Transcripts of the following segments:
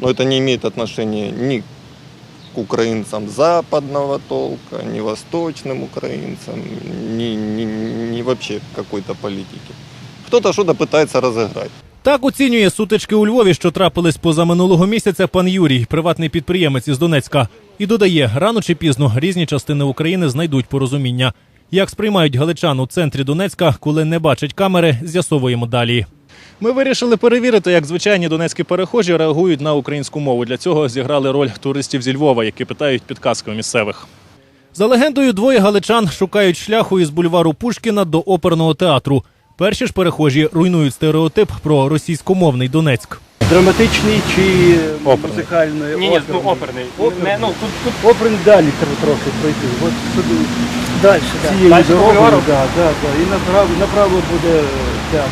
Но это не имеет отношения ни к украинцам западного толка, ни восточным украинцам, ни, ни, ни вообще к какой-то политике. Кто-то что-то пытается разыграть. Так оцінює сутички у Львові, що трапились позаминулого місяця пан Юрій, приватний підприємець із Донецька. І додає, рано чи пізно різні частини України знайдуть порозуміння. Як сприймають галичан у центрі Донецька, коли не бачать камери, з'ясовуємо далі. Ми вирішили перевірити, як звичайні донецькі перехожі реагують на українську мову. Для цього зіграли роль туристів зі Львова, які питають підказки у місцевих. За легендою, двоє галичан шукають шляху із бульвару Пушкіна до оперного театру. Перші ж перехожі руйнують стереотип про російськомовний Донецьк. Драматичний чи Оперний. музикальний? Ні, ні, ну оперний. Не, ну тут, тут Оперний далі треба трохи пройти. От сюди. Дальше, да. Цією дорогою, да, да, да. І направо, направо буде театр.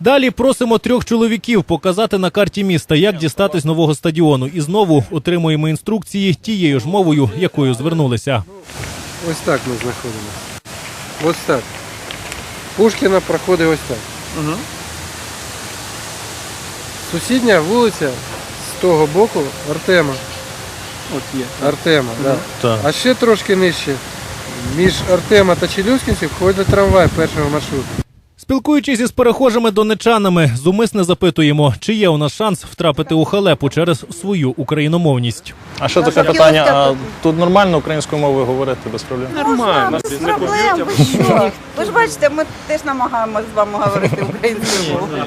Далі просимо трьох чоловіків показати на карті міста, як дістатись нового стадіону. І знову отримуємо інструкції тією ж мовою, якою звернулися. Ось так ми знаходимося. Ось так. Пушкіна проходить ось так. Угу. Сусідня вулиця з того боку Артема. от є. Артема, да. Так. А ще трошки нижче. Між Артема та Челюскінців ходить трамвай першого маршруту. Спілкуючись із перехожими донечанами, зумисне запитуємо, чи є у нас шанс втрапити у халепу через свою україномовність. А що таке питання? А тут нормально українською мовою говорити без проблем? Нормально. Без Не проблем. поб'ють, Ви що? Ви ж бачите, ми теж намагаємося з вами говорити українською мовою.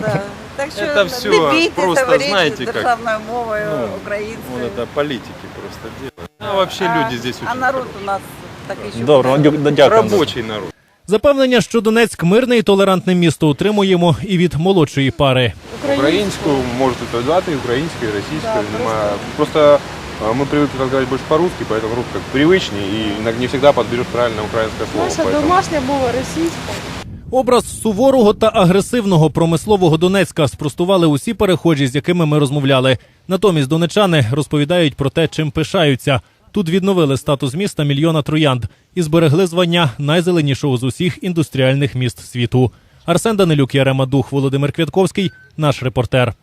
Да. Так що Это всё не бійтеся, просто, говоріть знаєте, як, державною мовою, ну, українською. Вот это политики просто делают. А вообще люди здесь а очень народ у нас такий, що Добре, ну, дя- дякую. рабочий народ. Запевнення, що Донецьк мирне і толерантне місто отримуємо і від молодшої пари. Українську можете сказати, українською, і російською. Нема. Просто а, мы привыкли разговаривать больше по-русски, поэтому русский как привычнее, и иногда не всегда подберешь правильно украинское слово. Наша поэтому- домашня мова російська. Образ суворого та агресивного промислового Донецька спростували усі перехожі, з якими ми розмовляли. Натомість донечани розповідають про те, чим пишаються. Тут відновили статус міста мільйона троянд і зберегли звання найзеленішого з усіх індустріальних міст світу. Арсен Данилюк, Ярема Дух, Володимир Квятковський, наш репортер.